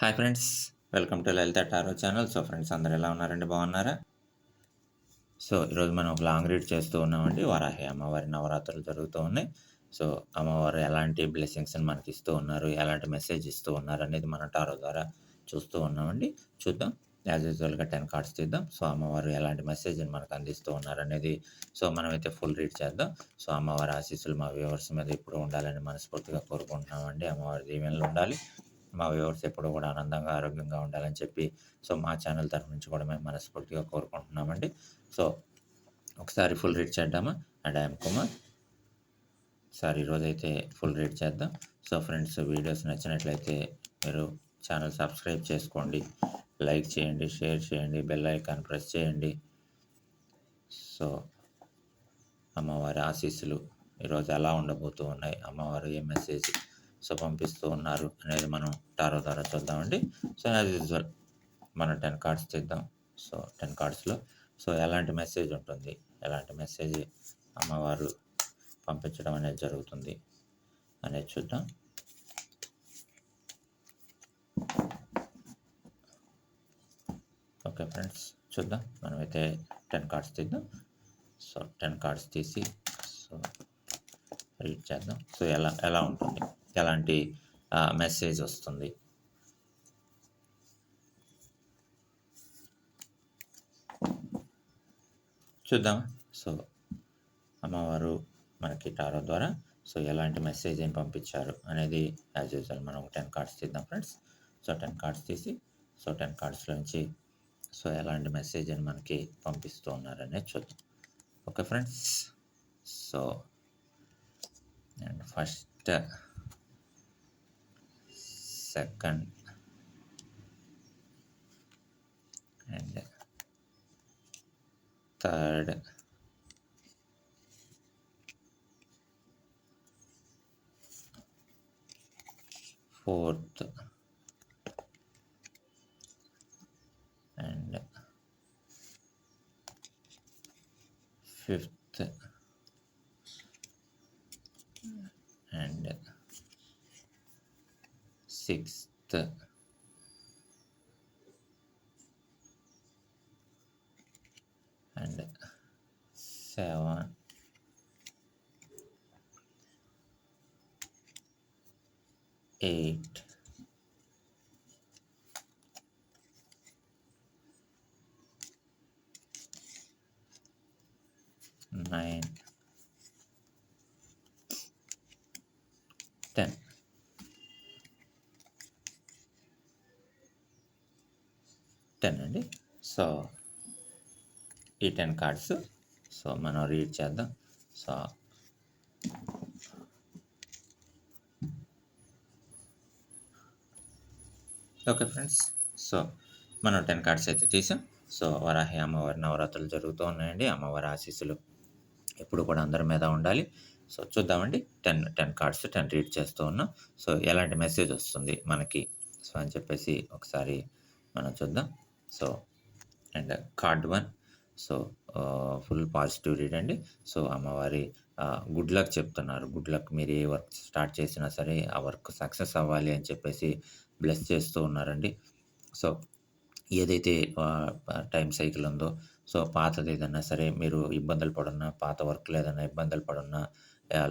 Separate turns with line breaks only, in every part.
Hi friends welcome to Lalitha tarot channel. So friends అందరు ఎలా ఉన్నారండి? బాగున్నారా? సో ఈరోజు మనం ఒక లాంగ్ రీడ్ చేస్తూ ఉన్నామండి. వారాహి అమ్మవారి నవరాత్రులు జరుగుతూ ఉన్నాయి. సో అమ్మవారు ఎలాంటి బ్లెస్సింగ్స్ని మనకి ఇస్తూ ఉన్నారు ఎలాంటి మెసేజ్ ఇస్తూ ఉన్నారు అనేది మనం టారో ద్వారా చూస్తూ ఉన్నామండి. చూద్దాం. యాజ్ యూజువల్గా టెన్ కార్డ్స్ తీద్దాం. సో అమ్మవారు ఎలాంటి మెసేజ్ని మనకు అందిస్తూ ఉన్నారు అనేది సో మనమైతే ఫుల్ రీడ్ చేద్దాం. సో అమ్మవారి ఆశీస్సులు మా వ్యూవర్స్ మీద ఇప్పుడు ఉండాలని మనస్ఫూర్తిగా కోరుకుంటున్నామండి. అమ్మవారి దీవెనలు ఉండాలి. మా వ్యూవర్స్ ఎప్పుడు కూడా ఆనందంగా ఆరోగ్యంగా ఉండాలని చెప్పి సో మా ఛానల్ తరఫు నుంచి కూడా మేము మనస్ఫూర్తిగా కోరుకుంటున్నామండి. సో ఒకసారి ఫుల్ రీడ్ చేద్దామా? And I'm Kumar. సార్ ఈరోజైతే ఫుల్ రీడ్ చేద్దాం. సో ఫ్రెండ్స్ వీడియోస్ నచ్చినట్లయితే మీరు ఛానల్ సబ్స్క్రైబ్ చేసుకోండి. లైక్ చేయండి షేర్ చేయండి బెల్ ఐకాన్ ప్రెస్ చేయండి. సో అమ్మవారి ఆశీస్సులు ఈరోజు ఎలా ఉండబోతూ ఉన్నాయి. అమ్మవారు ఏ మెసేజ్ సో పంపిస్తూ ఉన్నారు అనేది మనం టారో ద్వారా చూద్దామండి. సో యాజ్ యూజువల్ మనం టెన్ కార్డ్స్ తీద్దాం. సో టెన్ కార్డ్స్లో. సో ఎలాంటి మెసేజ్ ఉంటుంది? ఎలాంటి మెసేజ్ అమ్మవారు పంపించడం అనేది జరుగుతుంది అనేది చూద్దాం. ఓకే ఫ్రెండ్స్ చూద్దాం. మనమైతే టెన్ కార్డ్స్ తీద్దాం. సో టెన్ కార్డ్స్ తీసి సో రీడ్ చేద్దాం. సో ఎలా ఎలా ఉంటుంది? ఎలాంటి మెసేజ్ వస్తుంది. చూద్దాం. సో అమ్మవారు మనకి టారో ద్వారా సో ఎలాంటి మెసేజ్ ఏం పంపించారు అనేది యాజ్ యూజువల్ మనం టెన్ కార్డ్స్ తీద్దాం ఫ్రెండ్స్ సో టెన్ కార్డ్స్ తీసి సో టెన్ కార్డ్స్లోంచి సో ఎలాంటి మెసేజ్ అని మనకి పంపిస్తూ ఉన్నారనే చూద్దాం. Okay friends so and first second and third fourth and fifth and sixth and seven eight nine, ten. Ten అండి. సో ఈ టెన్ కార్డ్స్ సో మనం రీడ్ చేద్దాం. సో ఓకే ఫ్రెండ్స్ సో మనం టెన్ కార్డ్స్ అయితే తీసాం. సో వరాహి అమ్మవారి నవరాత్రులు జరుగుతూ ఉన్నాయండి. అమ్మవారి ఆశీస్సులు. ఎప్పుడు కూడా అందరి మీద ఉండాలి. సో చూద్దామండి. Ten ten cards ten read చేస్తూ ఉన్నాం. సో ఎలాంటి మెసేజ్ వస్తుంది మనకి? సో అని చెప్పేసి ఒకసారి మనం చూద్దాం. So and card one. So full positive read అండి. సో అమ్మవారి గుడ్ లక్ చెప్తున్నారు. గుడ్ లక్ మీరు ఏ వర్క్ స్టార్ట్ చేసినా సరే ఆ వర్క్ సక్సెస్ అవ్వాలి అని చెప్పేసి బ్లెస్ చేస్తూ ఉన్నారండి. సో ఏదైతే టైం సైకిల్ ఉందో సో పాతది ఏదన్నా సరే మీరు ఇబ్బందులు పడున్నా పాత వర్క్లో ఏదైనా ఇబ్బందులు పడున్నా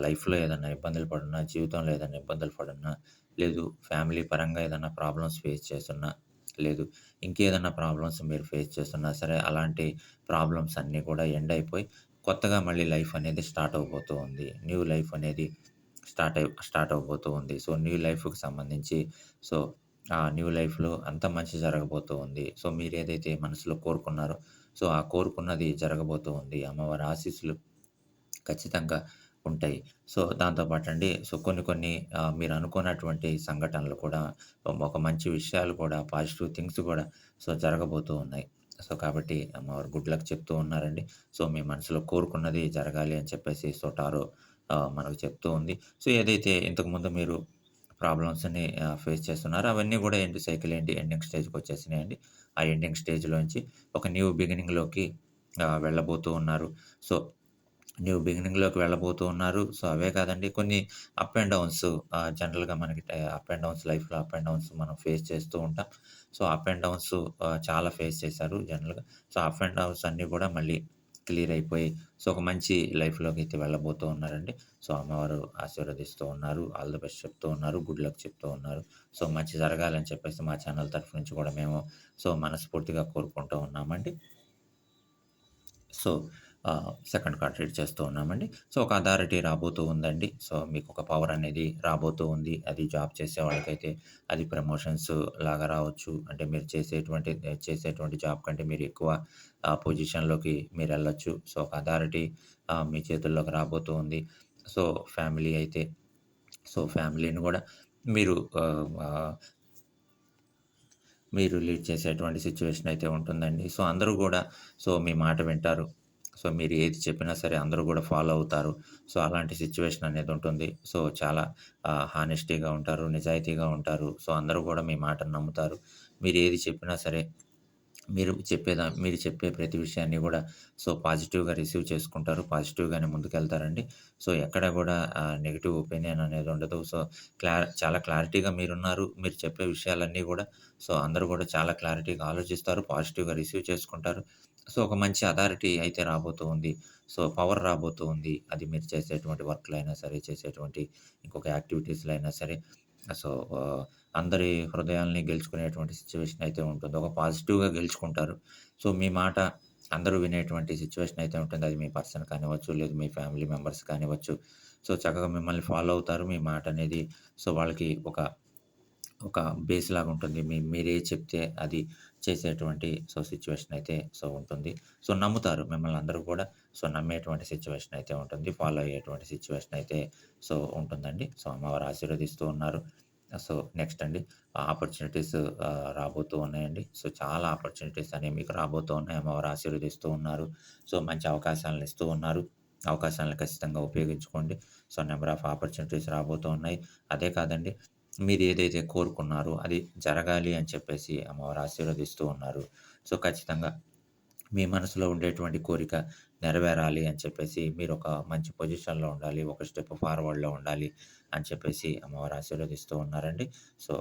లైఫ్లో ఏదైనా ఇబ్బందులు పడున్నా జీవితంలో ఏదైనా ఇబ్బందులు పడున్నా లేదు ఫ్యామిలీ పరంగా ఏదైనా ప్రాబ్లమ్స్ ఫేస్ చేస్తున్నా లేదు ఇంకేదన్నా ప్రాబ్లమ్స్ మీరు ఫేస్ చేస్తున్నా సరే అలాంటి ప్రాబ్లమ్స్ అన్నీ కూడా ఎండ్ అయిపోయి కొత్తగా మళ్ళీ లైఫ్ అనేది స్టార్ట్ అవబోతూ ఉంది. న్యూ లైఫ్ అనేది స్టార్ట్ అయి స్టార్ట్ అవబోతూ ఉంది. సో న్యూ లైఫ్కి సంబంధించి సో ఆ న్యూ లైఫ్లో అంత మంచి జరగబోతూ ఉంది. సో మీరు ఏదైతే మనసులో కోరుకున్నారో సో ఆ కోరుకున్నది జరగబోతూ ఉంది. అమ్మవారి ఆశీస్సులు ఖచ్చితంగా ఉంటాయి. సో దాంతోపాటు అండి సో కొన్ని కొన్ని మీరు అనుకున్నటువంటి సంఘటనలు కూడా ఒక మంచి విషయాలు కూడా పాజిటివ్ థింగ్స్ కూడా సో జరగబోతూ ఉన్నాయి. సో కాబట్టి అమ్మవారు గుడ్ లక్ చెప్తూ ఉన్నారండి. సో మీ మనసులో కోరుకున్నది జరగాలి అని చెప్పేసి సో టారో మనకు చెప్తూ ఉంది. సో ఏదైతే ఇంతకుముందు మీరు ప్రాబ్లమ్స్ని ఫేస్ చేస్తున్నారు అవన్నీ కూడా ఎండ్ సైకిల్ ఏంటి ఎండింగ్ స్టేజ్కి వచ్చేసినాయండి ఆ ఎండింగ్ స్టేజ్లోంచి ఒక న్యూ బిగినింగ్లోకి వెళ్ళబోతూ ఉన్నారు సో న్యూ బిగినింగ్‌లోకి వెళ్ళబోతూ ఉన్నారు. సో, అవే కాదండి కొన్ని అప్ అండ్ డౌన్స్ జనరల్‌గా మనకి అప్ అండ్ డౌన్స్ లైఫ్‌లో అప్ అండ్ డౌన్స్ మనం ఫేస్ చేస్తూ ఉంటాం. సో, అప్ అండ్ డౌన్స్ చాలా ఫేస్ చేశారు జనరల్‌గా. సో, అప్ అండ్ డౌన్స్ అన్నీ కూడా మళ్ళీ క్లియర్ అయిపోయి సో, ఒక మంచి లైఫ్‌లోకి అయితే వెళ్ళబోతూ ఉన్నారండి. సో, అమ్మవారు ఆశీర్వదిస్తూ ఉన్నారు. ఆల్ ది బెస్ట్ చెప్తూ ఉన్నారు. గుడ్ లక్ చెప్తూ ఉన్నారు. సో, మంచి జరగాలని చెప్పేసి మా ఛానల్ తరఫు నుంచి కూడా మేము సో, మనస్ఫూర్తిగా కోరుకుంటూ ఉన్నామండి. సో, సెకండ్ కార్డ్ రీడ్ చేస్తూ ఉన్నామండి. సో, ఒక అథారిటీ రాబోతూ ఉందండి. సో, మీకు ఒక పవర్ అనేది రాబోతూ ఉంది. అది జాబ్ చేసే వాళ్ళకైతే అది ప్రమోషన్స్ లాగా రావచ్చు. అంటే మీరు చేసేటువంటి చేసేటువంటి జాబ్ కంటే మీరు ఎక్కువ పొజిషన్లోకి మీరు వెళ్ళొచ్చు సో, ఒక అథారిటీ మీ చేతుల్లోకి రాబోతూ ఉంది. సో, ఫ్యామిలీ అయితే సో, ఫ్యామిలీని కూడా మీరు మీరు లీడ్ చేసేటువంటి సిచ్యువేషన్ అయితే ఉంటుందండి. సో, అందరూ కూడా సో, మీ మాట వింటారు. సో, మీరు ఏది చెప్పినా సరే అందరూ కూడా ఫాలో అవుతారు. సో, అలాంటి సిచ్యువేషన్ అనేది ఉంటుంది. సో, చాలా హానెస్టీగా ఉంటారు. నిజాయితీగా ఉంటారు. సో, అందరూ కూడా మీ మాటను నమ్ముతారు. మీరు ఏది చెప్పినా సరే మీరు చెప్పేదా మీరు చెప్పే ప్రతి విషయాన్ని కూడా సో, పాజిటివ్‌గా రిసీవ్ చేసుకుంటారు. పాజిటివ్‌గానే ముందుకెళ్తారండి. సో, ఎక్కడ కూడా నెగిటివ్ ఒపీనియన్ అనేది ఉండదు. సో, క్లా చాలా క్లారిటీగా మీరున్నారు. మీరు చెప్పే విషయాలన్నీ కూడా సో, అందరూ కూడా చాలా క్లారిటీగా ఆలోచిస్తారు. పాజిటివ్‌గా రిసీవ్ చేసుకుంటారు. సో, ఒక మంచి అథారిటీ అయితే రాబోతూ ఉంది. సో, పవర్ రాబోతూ ఉంది. అది మీరు చేసేటువంటి వర్క్‌లో అయినా సరే, చేసేటువంటి ఇంకొక యాక్టివిటీస్‌లో అయినా సరే. సో, అందరి హృదయాల్ని గెలుచుకునేటువంటి సిచ్యువేషన్ అయితే ఉంటుంది. ఒక పాజిటివ్‌గా గెలుచుకుంటారు. సో, మీ మాట అందరూ వినేటువంటి సిచ్యువేషన్ అయితే ఉంటుంది. అది మీ పర్సన్ కానివ్వచ్చు, లేదు మీ ఫ్యామిలీ మెంబర్స్ కానివ్వచ్చు. సో, చక్కగా మిమ్మల్ని ఫాలో అవుతారు. మీ మాట అనేది సో, వాళ్ళకి ఒక ఒక బేస్ లాగా ఉంటుంది. మీ మీరే చెప్తే అది చేసేటువంటి సో, సిచ్యువేషన్ అయితే సో, ఉంటుంది. సో, నమ్ముతారు మిమ్మల్ని అందరూ కూడా సో, నమ్మేటువంటి సిచ్యువేషన్ అయితే ఉంటుంది. ఫాలో అయ్యేటువంటి సిచ్యువేషన్ అయితే సో, ఉంటుందండి. సో, అమ్మవారు ఆశీర్వదిస్తూ ఉన్నారు. సో, నెక్స్ట్ అండి ఆపర్చునిటీస్ రాబోతూ ఉన్నాయండి. సో, చాలా ఆపర్చునిటీస్ అనేవి మీకు రాబోతూ ఉన్నాయి. అమ్మవారు ఆశీర్వదిస్తూ ఉన్నారు. సో, మంచి అవకాశాలను ఇస్తూ ఉన్నారు. అవకాశాలను ఖచ్చితంగా ఉపయోగించుకోండి. సో, నెంబర్ ఆఫ్ ఆపర్చునిటీస్ రాబోతూ ఉన్నాయి. అదే కాదండి మీరు ఏదైతే కోరుకున్నారో అది జరగాలి అని చెప్పేసి అమ్మవారు ఆశీర్వదిస్తూ ఉన్నారు. సో, ఖచ్చితంగా మీ మనసులో ఉండేటువంటి కోరిక నెరవేరాలి అని చెప్పేసి మీరు ఒక మంచి పొజిషన్‌లో ఉండాలి. ఒక స్టెప్ ఫార్వర్డ్‌లో ఉండాలి అని చెప్పేసి అమ్మవారు ఆశీర్వదిస్తూ ఉన్నారండి. సో,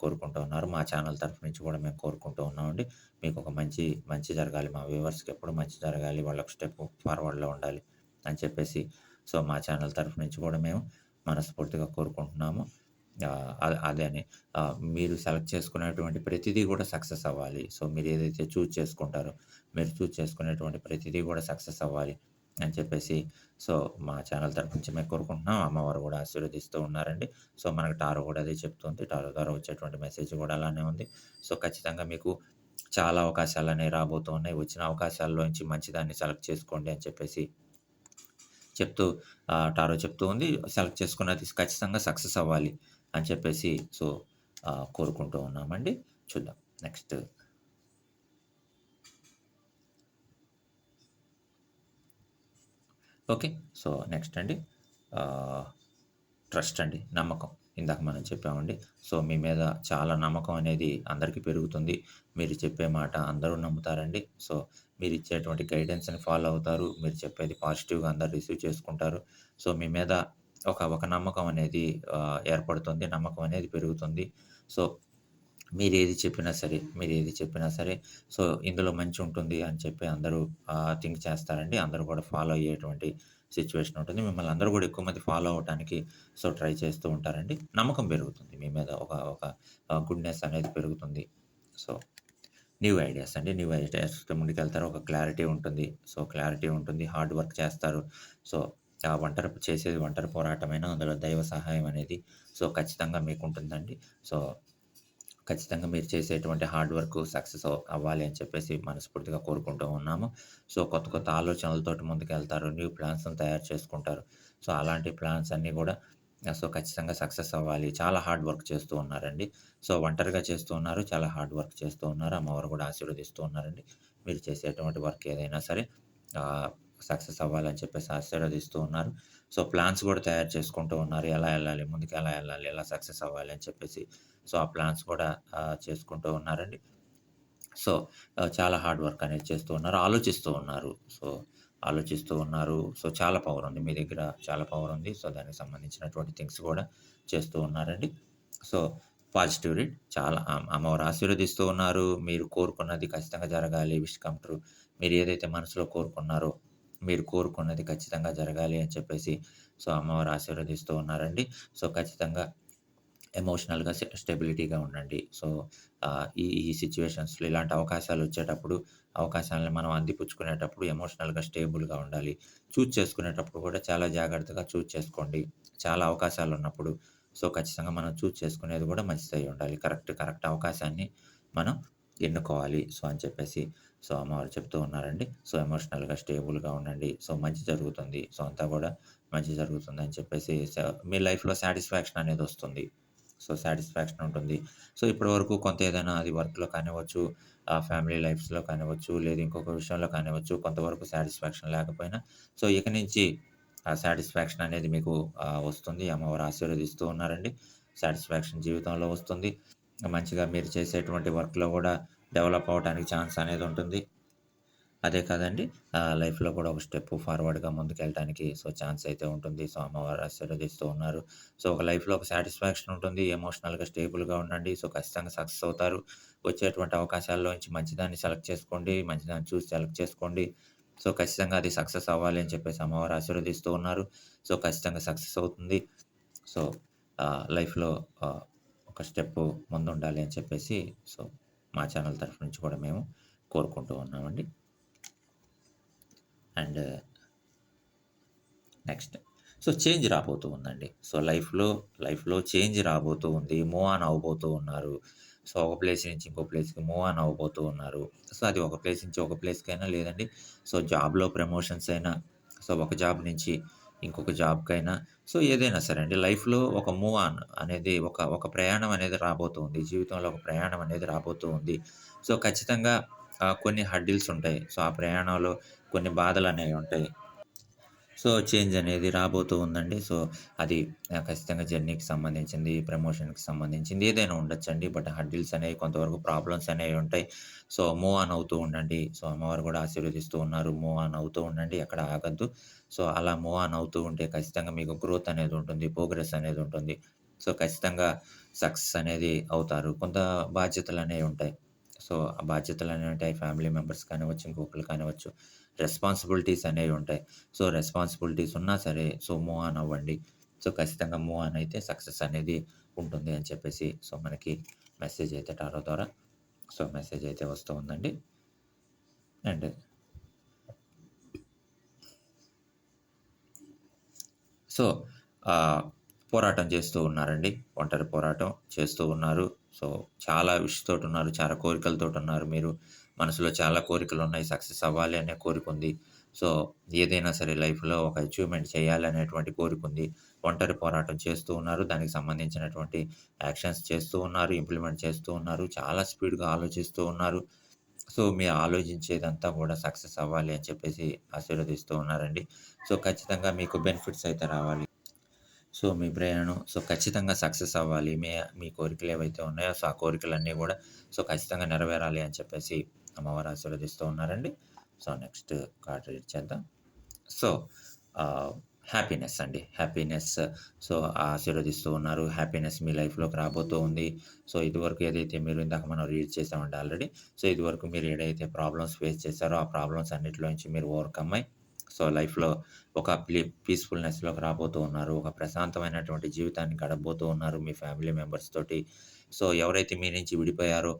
కోరుకుంటూ ఉన్నారు. మా ఛానల్ తరఫు నుంచి కూడా మేము కోరుకుంటూ ఉన్నామండి. మీకు ఒక మంచి మంచి జరగాలి. మా వ్యూవర్స్‌కి ఎప్పుడు మంచి జరగాలి. వాళ్ళకు స్టెప్ ఫార్వర్డ్‌లో ఉండాలి అని చెప్పేసి సో, మా ఛానల్ తరఫు నుంచి కూడా మేము మనస్ఫూర్తిగా కోరుకుంటున్నాము. అదే అని మీరు సెలెక్ట్ చేసుకునేటువంటి ప్రతిదీ కూడా సక్సెస్ అవ్వాలి. సో, మీరు ఏదైతే చూజ్ చేసుకుంటారో మీరు చూజ్ చేసుకునేటువంటి ప్రతిదీ కూడా సక్సెస్ అవ్వాలి అని చెప్పేసి సో, మా ఛానల్ తరఫు నుంచి మేము కోరుకుంటున్నాం. అమ్మవారు కూడా ఆశీర్వదిస్తూ ఉన్నారండి. సో, మనకు టారో కూడా అదే చెప్తుంది. టారో ద్వారా వచ్చేటువంటి మెసేజ్ కూడా అలానే ఉంది. సో, ఖచ్చితంగా మీకు చాలా అవకాశాలనేవి రాబోతూ ఉన్నాయి. వచ్చిన అవకాశాల్లోంచి మంచిదాన్ని సెలెక్ట్ చేసుకోండి అని చెప్పేసి చెప్తూ టారో చెప్తూ ఉంది. సెలెక్ట్ చేసుకున్నది ఖచ్చితంగా సక్సెస్ అవ్వాలి అని చెప్పేసి సో, కోరుకుంటూ ఉన్నామండి. చూద్దాం నెక్స్ట్. ఓకే. సో, నెక్స్ట్ అండి ట్రస్ట్ అండి. నమ్మకం. ఇందాక మనం చెప్పామండి. సో, మీ మీద చాలా నమ్మకం అనేది అందరికీ పెరుగుతుంది. మీరు చెప్పే మాట అందరూ నమ్ముతారండి. సో, మీరు ఇచ్చేటువంటి గైడెన్స్‌ని ఫాలో అవుతారు. మీరు చెప్పేది పాజిటివ్‌గా అందరు రిసీవ్ చేసుకుంటారు. సో, మీ మీద ఒక ఒక నమ్మకం అనేది ఏర్పడుతుంది. నమ్మకం అనేది పెరుగుతుంది. సో, మీరేది చెప్పినా సరే, మీరు ఏది చెప్పినా సరే సో, ఇందులో మంచి ఉంటుంది అని చెప్పి అందరూ థింక్ చేస్తారండి. అందరూ కూడా ఫాలో అయ్యేటువంటి సిచ్యువేషన్ ఉంటుంది. మిమ్మల్ని అందరూ కూడా ఎక్కువ మంది ఫాలో అవ్వటానికి సో, ట్రై చేస్తూ ఉంటారండి. నమ్మకం పెరుగుతుంది. మీ మీద ఒక ఒక గుడ్‌నెస్ అనేది పెరుగుతుంది. సో, న్యూ ఐడియాస్ అండి. న్యూ ఐడియాస్‌తో ముందుకెళ్తారు. ఒక క్లారిటీ ఉంటుంది. సో, క్లారిటీ ఉంటుంది. హార్డ్ వర్క్ చేస్తారు. సో, ఒంటరి చేసేది ఒంటరి పోరాటమైనా అందులో దైవ సహాయం అనేది సో, ఖచ్చితంగా మీకు ఉంటుందండి సో, ఖచ్చితంగా మీరు చేసేటువంటి హార్డ్ వర్క్ సక్సెస్ అవ్వాలి అని చెప్పేసి మనస్ఫూర్తిగా కోరుకుంటూ ఉన్నాము. సో, కొత్త కొత్త ఆలోచనలతోటి ముందుకెళ్తారు. న్యూ ప్లాన్స్‌ని తయారు చేసుకుంటారు. సో, అలాంటి ప్లాన్స్ అన్నీ కూడా సో, ఖచ్చితంగా సక్సెస్ అవ్వాలి. చాలా హార్డ్ వర్క్ చేస్తూ ఉన్నారండి. సో, ఒంటరిగా చేస్తూ ఉన్నారు. చాలా హార్డ్ వర్క్ చేస్తూ ఉన్నారు. అమ్మవారు కూడా ఆశీర్వదిస్తూ ఉన్నారండి. మీరు చేసేటువంటి వర్క్ ఏదైనా సరే సక్సెస్ అవ్వాలని చెప్పేసి ఆశీర్వదిస్తూ ఉన్నారు. సో, ప్లాన్స్ కూడా తయారు చేసుకుంటూ ఉన్నారు. ఎలా వెళ్ళాలి ముందుకు ఎలా వెళ్ళాలి ఎలా సక్సెస్ అవ్వాలి? అని చెప్పేసి సో, ఆ ప్లాన్స్ కూడా చేసుకుంటూ ఉన్నారండి. సో, చాలా హార్డ్ వర్క్ అనేది చేస్తూ ఉన్నారు. ఆలోచిస్తూ ఉన్నారు. సో, ఆలోచిస్తూ ఉన్నారు. సో, చాలా పవర్ ఉంది. మీ దగ్గర చాలా పవర్ ఉంది. సో, దానికి సంబంధించినటువంటి థింగ్స్ కూడా చేస్తూ ఉన్నారండి. సో, పాజిటివ్ రీడ్ చాలా అమ్మవారు ఆశీర్వదిస్తూ ఉన్నారు. మీరు కోరుకున్నది ఖచ్చితంగా జరగాలి. Wish come true. మీరు ఏదైతే మనసులో కోరుకున్నారో, మీరు కోరుకున్నది ఖచ్చితంగా జరగాలి అని చెప్పేసి సో, అమ్మవారు ఆశీర్వదిస్తూ ఉన్నారండి. సో, ఖచ్చితంగా ఎమోషనల్‌గా స్టెబిలిటీగా ఉండండి. సో, ఈ ఈ సిచ్యువేషన్స్లో ఇలాంటి అవకాశాలు వచ్చేటప్పుడు అవకాశాలను మనం అందిపుచ్చుకునేటప్పుడు ఎమోషనల్‌గా స్టేబుల్‌గా ఉండాలి. చూజ్ చేసుకునేటప్పుడు కూడా చాలా జాగ్రత్తగా చూజ్ చేసుకోండి. చాలా అవకాశాలు ఉన్నప్పుడు సో, ఖచ్చితంగా మనం చూజ్ చేసుకునేది కూడా మంచిదై ఉండాలి. కరెక్ట్, కరెక్ట్ అవకాశాన్ని మనం ఎన్నుకోవాలి. సో, అని చెప్పేసి సో, అమ్మవారు చెప్తూ ఉన్నారండి. సో, ఎమోషనల్‌గా స్టేబుల్‌గా ఉండండి. సో, మంచి జరుగుతుంది. సో, అంతా కూడా మంచి జరుగుతుంది అని చెప్పేసి మీ లైఫ్‌లో సాటిస్ఫాక్షన్ అనేది వస్తుంది సో, సాటిస్ఫాక్షన్ ఉంటుంది. సో, ఇప్పటి వరకు కొంత ఏదైనా అది వర్క్‌లో కానివ్వచ్చు, ఆ ఫ్యామిలీ లైఫ్స్‌లో కానివ్వచ్చు, లేదా ఇంకొక విషయంలో కానివ్వచ్చు, కొంతవరకు సాటిస్ఫాక్షన్ లేకపోయినా సో, ఇక నుంచి ఆ సాటిస్ఫాక్షన్ అనేది మీకు వస్తుంది. అమ్మవారు ఆశీర్వదిస్తూ ఉన్నారండి. సాటిస్ఫాక్షన్ జీవితంలో వస్తుంది. మంచిగా మీరు చేసేటువంటి వర్క్‌లో కూడా డెవలప్ అవ్వటానికి ఛాన్స్ అనేది ఉంటుంది. అదే కాదండి లైఫ్‌లో కూడా ఒక స్టెప్ ఫార్వర్డ్‌గా ముందుకెళ్ళటానికి సో, ఛాన్స్ అయితే ఉంటుంది. సో, అమ్మవారు ఆశీర్వదిస్తూ ఉన్నారు. సో, ఒక లైఫ్‌లో ఒక సాటిస్ఫాక్షన్ ఉంటుంది. ఎమోషనల్‌గా స్టేబుల్‌గా ఉండండి. సో, ఖచ్చితంగా సక్సెస్ అవుతారు. వచ్చేటువంటి అవకాశాల్లోంచి మంచిదాన్ని సెలెక్ట్ చేసుకోండి. మంచిదాన్ని చూసి సెలెక్ట్ చేసుకోండి. సో, ఖచ్చితంగా అది సక్సెస్ అవ్వాలి అని చెప్పేసి అమ్మవారు ఆశీర్వదిస్తూ ఉన్నారు. సో, ఖచ్చితంగా సక్సెస్ అవుతుంది. సో, లైఫ్‌లో ఒక స్టెప్ ముందుండాలి అని చెప్పేసి సో, మా ఛానల్ తరఫు నుంచి కూడా మేము కోరుకుంటూ ఉన్నామండి. అండ్ నెక్స్ట్ సో, చేంజ్ రాబోతూ ఉందండి. సో, లైఫ్‌లో లైఫ్‌లో చేంజ్ రాబోతూ ఉంది. మూవ్ ఆన్ అవ్వబోతూ ఉన్నారు. సో, ఒక ప్లేస్ నుంచి ఇంకో ప్లేస్‌కి మూవ్ ఆన్ అవ్వబోతూ ఉన్నారు. సో, అది ఒక ప్లేస్ నుంచి ఒక ప్లేస్కి అయినా లేదండి. సో, జాబ్‌లో ప్రమోషన్స్ అయినా, సో, ఒక జాబ్ నుంచి ఇంకొక జాబ్‌కైనా సో, ఏదైనా సరే అండి. లైఫ్‌లో ఒక మూవ్ ఆన్ అనేది ఒక ఒక ప్రయాణం అనేది రాబోతుంది జీవితంలో ఒక ప్రయాణం అనేది రాబోతూ ఉంది. సో, ఖచ్చితంగా కొన్ని హర్డిల్స్ ఉంటాయి. సో, ఆ ప్రయాణంలో కొన్ని బాధలు అనేవి ఉంటాయి. సో, చేంజ్ అనేది రాబోతూ ఉందండి. సో, అది ఖచ్చితంగా జర్నీకి సంబంధించింది, ప్రమోషన్‌కి సంబంధించింది ఏదైనా ఉండొచ్చండి. బట్ హడ్డిల్స్ అనేవి కొంతవరకు ప్రాబ్లమ్స్ అనేవి ఉంటాయి. సో, మూవ్ ఆన్ అవుతూ ఉండండి. సో, అమ్మవారు కూడా ఆశీర్వదిస్తూ ఉన్నారు. మూవ్ ఆన్ అవుతూ ఉండండి. ఎక్కడ ఆగద్దు సో, అలా మూవ్ ఆన్ అవుతూ ఉంటే ఖచ్చితంగా మీకు గ్రోత్ అనేది ఉంటుంది. ప్రోగ్రెస్ అనేది ఉంటుంది. సో, ఖచ్చితంగా సక్సెస్ అనేది అవుతారు. కొంత బాధ్యతలు అనేవి ఉంటాయి. సో, ఆ బాధ్యతలు అనేవి ఉంటాయి. ఫ్యామిలీ మెంబర్స్ కానివచ్చు ఇంకొకరు కానివచ్చు రెస్పాన్సిబిలిటీస్ అనేవి ఉంటాయి. సో, రెస్పాన్సిబిలిటీస్ ఉన్నా సరే సో, మూవ్ ఆన్ అవ్వండి. సో, ఖచ్చితంగా మూవ్ ఆన్ అయితే సక్సెస్ అనేది ఉంటుంది అని చెప్పేసి సో, మనకి మెసేజ్ అయితే టారో ద్వారా సో, మెసేజ్ అయితే వస్తూ ఉందండి. అండ్ సో, పోరాటం చేస్తూ ఉన్నారండి. ఒంటరి పోరాటం చేస్తూ ఉన్నారు. సో, చాలా విష్ ఉన్నారు చాలా కోరికలతో ఉన్నారు మీరు. మనసులో చాలా కోరికలు ఉన్నాయి సక్సెస్ అవ్వాలి అనే కోరికుంది. సో, ఏదైనా సరే లైఫ్‌లో ఒక అచీవ్‌మెంట్ చేయాలి అనేటువంటి కోరికుంది. ఒంటరి పోరాటం చేస్తూ ఉన్నారు. దానికి సంబంధించినటువంటి యాక్షన్స్ చేస్తూ ఉన్నారు. ఇంప్లిమెంట్ చేస్తూ ఉన్నారు. చాలా స్పీడ్‌గా ఆలోచిస్తూ ఉన్నారు. సో, మీరు ఆలోచించేదంతా కూడా సక్సెస్ అవ్వాలి అని చెప్పేసి ఆశీర్వదిస్తూ ఉన్నారండి. సో, ఖచ్చితంగా మీకు బెనిఫిట్స్ అయితే రావాలి. సో, మీ ప్రయాణం సో, ఖచ్చితంగా సక్సెస్ అవ్వాలి. మీ మీ కోరికలు ఏవైతే ఉన్నాయో సో, ఆ కోరికలన్నీ కూడా సో, ఖచ్చితంగా నెరవేరాలి అని చెప్పేసి అమ్మవారు ఆశీర్వదిస్తూ ఉన్నారండి. సో, నెక్స్ట్ కార్డ్ రీడ్ చేద్దాం. సో, హ్యాపీనెస్ అండి. హ్యాపీనెస్ సో, ఆశీర్వదిస్తూ ఉన్నారు. హ్యాపీనెస్ మీ లైఫ్‌లోకి రాబోతూ ఉంది. సో, ఇదివరకు ఏదైతే మీరు ఇందాక మనం రీడ్ చేసామండి ఆల్రెడీ. సో, ఇదివరకు మీరు ఏదైతే ప్రాబ్లమ్స్ ఫేస్ చేశారో ఆ ప్రాబ్లమ్స్ అన్నింటిలో నుంచి మీరు ఓవర్‌కమ్ అయ్యి సో, లైఫ్‌లో ఒక పీస్‌ఫుల్‌నెస్‌లోకి రాబోతూ ఉన్నారు. ఒక ప్రశాంతమైనటువంటి జీవితాన్ని గడపబోతూ ఉన్నారు మీ ఫ్యామిలీ మెంబర్స్ తోటి. సో, ఎవరైతే మీ నుంచి విడిపోయారో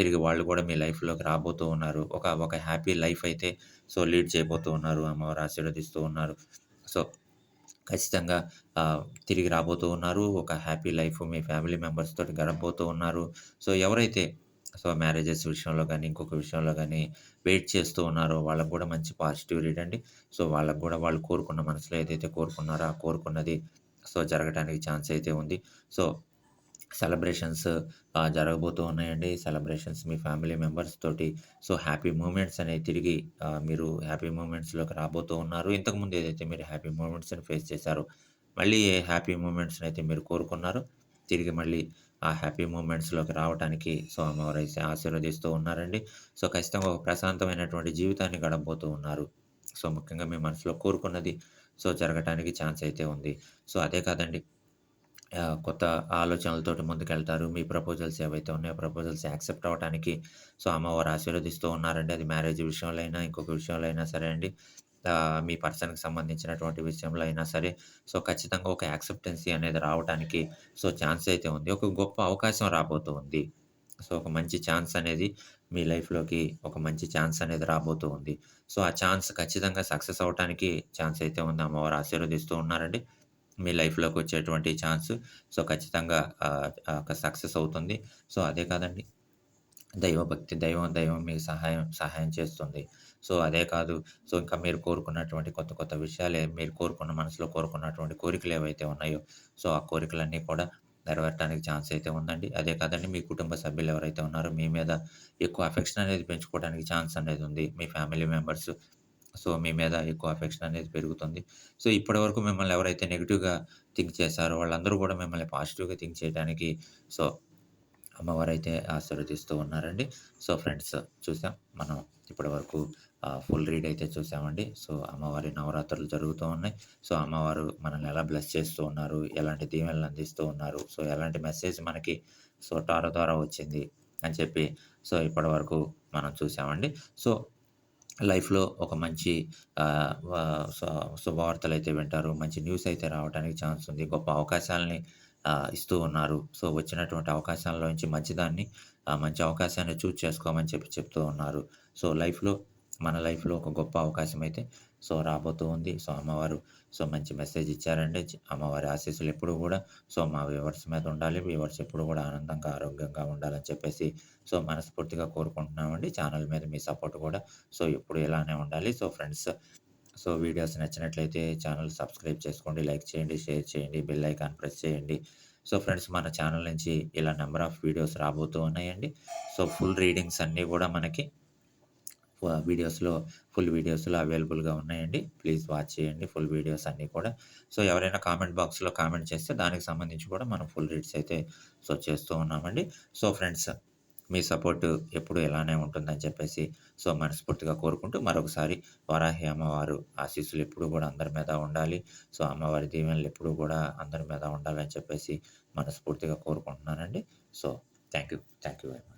తిరిగి వాళ్ళు కూడా మీ లైఫ్‌లోకి రాబోతూ ఉన్నారు. ఒక ఒక హ్యాపీ లైఫ్ అయితే సో, లీడ్ చేయబోతూ ఉన్నారు. అమ్మవారు ఆశీర్వదిస్తూ ఉన్నారు. సో, ఖచ్చితంగా తిరిగి రాబోతూ ఉన్నారు. ఒక హ్యాపీ లైఫ్ మీ ఫ్యామిలీ మెంబర్స్ తోటి గడపబోతూ ఉన్నారు. సో, ఎవరైతే సో, మ్యారేజెస్ విషయంలో కానీ ఇంకొక విషయంలో కానీ వెయిట్ చేస్తూ ఉన్నారో వాళ్ళకి కూడా మంచి పాజిటివ్ రీడ్ అండి. సో, వాళ్ళకి కూడా వాళ్ళు కోరుకున్న మనసులో ఏదైతే కోరుకున్నారో ఆ కోరుకున్నది సో, జరగటానికి ఛాన్స్ అయితే ఉంది. సో, సెలబ్రేషన్స్ జరగబోతూ ఉన్నాయండి. సెలబ్రేషన్స్ మీ ఫ్యామిలీ మెంబర్స్ తోటి సో, హ్యాపీ మూమెంట్స్ అనేవి తిరిగి మీరు హ్యాపీ మూమెంట్స్‌లోకి రాబోతూ ఉన్నారు. ఇంతకుముందు ఏదైతే మీరు హ్యాపీ మూమెంట్స్‌ని ఫేస్ చేశారో మళ్ళీ ఏ హ్యాపీ అయితే మీరు కోరుకున్నారో తిరిగి మళ్ళీ ఆ హ్యాపీ మూమెంట్స్‌లోకి రావటానికి సో, అమ్మవారైతే ఆశీర్వదిస్తూ ఉన్నారండి. సో, ఖచ్చితంగా ఒక ప్రశాంతమైనటువంటి జీవితాన్ని గడపబోతూ ఉన్నారు. సో, ముఖ్యంగా మీ మనసులో కోరుకున్నది సో, జరగటానికి ఛాన్స్ అయితే ఉంది. సో, అదే కాదండి కొత్త ఆలోచనలతోటి ముందుకెళ్తారు. మీ ప్రపోజల్స్ ఏవైతే ఉన్నాయో ప్రపోజల్స్ యాక్సెప్ట్ అవ్వటానికి సో, అమ్మవారు ఆశీర్వదిస్తూ ఉన్నారండి. అది మ్యారేజ్ విషయంలో అయినా, ఇంకొక విషయంలో అయినా సరే అండి. మీ పర్సన్‌కి సంబంధించినటువంటి విషయంలో అయినా సరే, సో, ఖచ్చితంగా ఒక యాక్సెప్టెన్సీ అనేది రావటానికి సో, ఛాన్స్ అయితే ఉంది. ఒక గొప్ప అవకాశం రాబోతూ ఉంది. సో, ఒక మంచి ఛాన్స్ అనేది మీ లైఫ్‌లోకి ఒక మంచి ఛాన్స్ అనేది రాబోతూ ఉంది. సో, ఆ ఛాన్స్ ఖచ్చితంగా సక్సెస్ అవ్వటానికి ఛాన్స్ అయితే ఉంది. అమ్మవారు ఆశీర్వదిస్తూ ఉన్నారండి. మీ లైఫ్‌లోకి వచ్చేటువంటి ఛాన్స్ సో, ఖచ్చితంగా సక్సెస్ అవుతుంది. సో, అదే కాదండి దైవభక్తి, దైవం, దైవం మీకు సహాయం సహాయం చేస్తుంది. సో, అదే కాదు సో, ఇంకా మీరు కోరుకున్నటువంటి కొత్త కొత్త విషయాలే మీరు కోరుకున్న మనసులో కోరుకున్నటువంటి కోరికలు ఏవైతే ఉన్నాయో, సో, ఆ కోరికలన్నీ కూడా నెరవేరటానికి ఛాన్స్ అయితే ఉందండి. అదే కాదండి మీ కుటుంబ సభ్యులు ఎవరైతే ఉన్నారో మీ మీద ఎక్కువ అఫెక్షన్ అనేది పెంచుకోవడానికి ఛాన్స్ అనేది ఉంది. మీ ఫ్యామిలీ మెంబర్స్ సో, మీ మీద ఎక్కువ అఫెక్షన్ అనేది పెరుగుతుంది. సో, ఇప్పటివరకు మిమ్మల్ని ఎవరైతే నెగిటివ్గా థింక్ చేశారో వాళ్ళందరూ కూడా మిమ్మల్ని పాజిటివ్‌గా థింక్ చేయడానికి సో, అమ్మవారు అయితే ఆశీర్వదిస్తూ ఉన్నారండి. సో, ఫ్రెండ్స్ చూసాం మనం ఇప్పటివరకు వరకు ఫుల్ రీడ్ అయితే చూసామండి. సో, అమ్మవారి నవరాత్రులు జరుగుతూ ఉన్నాయి. సో, అమ్మవారు మనల్ని ఎలా బ్లెస్ చేస్తూ ఉన్నారు, ఎలాంటి దీవెనలు అందిస్తూ ఉన్నారు, సో, ఎలాంటి మెసేజ్ మనకి సో, టారో ద్వారా వచ్చింది అని చెప్పి సో, ఇప్పటివరకు మనం చూసామండి. సో, లైఫ్‌లో ఒక మంచి ఆహ్, అయితే శుభవార్తలైతే వింటారు. మంచి న్యూస్ అయితే రావడానికి ఛాన్స్ ఉంది. గొప్ప అవకాశాలని ఇస్తూ ఉన్నారు. సో, వచ్చినటువంటి అవకాశాల్లోంచి మంచిదాన్ని మంచి అవకాశాన్ని చూజ్ చేసుకోమని చెప్పి చెప్తూ ఉన్నారు. సో, లైఫ్‌లో మన లైఫ్‌లో ఒక గొప్ప అవకాశం అయితే సో, రాబోతూ ఉంది. సో, అమ్మవారు సో, మంచి మెసేజ్ ఇచ్చారండి. అమ్మవారి ఆశీస్సులు ఎప్పుడు కూడా సో, మా వ్యూవర్స్ మీద ఉండాలి. వ్యూవర్స్ ఎప్పుడు కూడా ఆనందంగా, ఆరోగ్యంగా ఉండాలని చెప్పేసి సో, మనస్ఫూర్తిగా కోరుకుంటున్నామండి. ఛానల్ మీద మీ సపోర్ట్ కూడా సో, ఎప్పుడు ఇలానే ఉండాలి. సో, ఫ్రెండ్స్ సో, వీడియోస్ నచ్చినట్లయితే ఛానల్ సబ్స్క్రైబ్ చేసుకోండి, లైక్ చేయండి, షేర్ చేయండి, బెల్ ఐకాన్ ప్రెస్ చేయండి. సో, ఫ్రెండ్స్ మన ఛానల్ నుంచి ఇలా నెంబర్ ఆఫ్ వీడియోస్ రాబోతూ ఉన్నాయండి. సో, ఫుల్ రీడింగ్స్ అన్నీ కూడా మనకి వీడియోస్‌లో ఫుల్ వీడియోస్‌లో అవైలబుల్‌గా ఉన్నాయండి. ప్లీజ్ వాచ్ చేయండి ఫుల్ వీడియోస్ అన్నీ కూడా. సో, ఎవరైనా కామెంట్ బాక్స్‌లో కామెంట్ చేస్తే దానికి సంబంధించి కూడా మనం ఫుల్ రీడ్స్ అయితే సో, చేస్తూ ఉన్నామండి. సో, ఫ్రెండ్స్ మీ సపోర్ట్ ఎప్పుడు ఇలానే ఉంటుందని చెప్పేసి సో, మనస్ఫూర్తిగా కోరుకుంటూ మరొకసారి వరాహి అమ్మవారు ఆశీస్సులు ఎప్పుడు కూడా అందరి మీద ఉండాలి. సో, అమ్మవారి దీవెనలు ఎప్పుడూ కూడా అందరి మీద ఉండాలని చెప్పేసి మనస్ఫూర్తిగా కోరుకుంటున్నానండి. So, thank you. Thank you very much.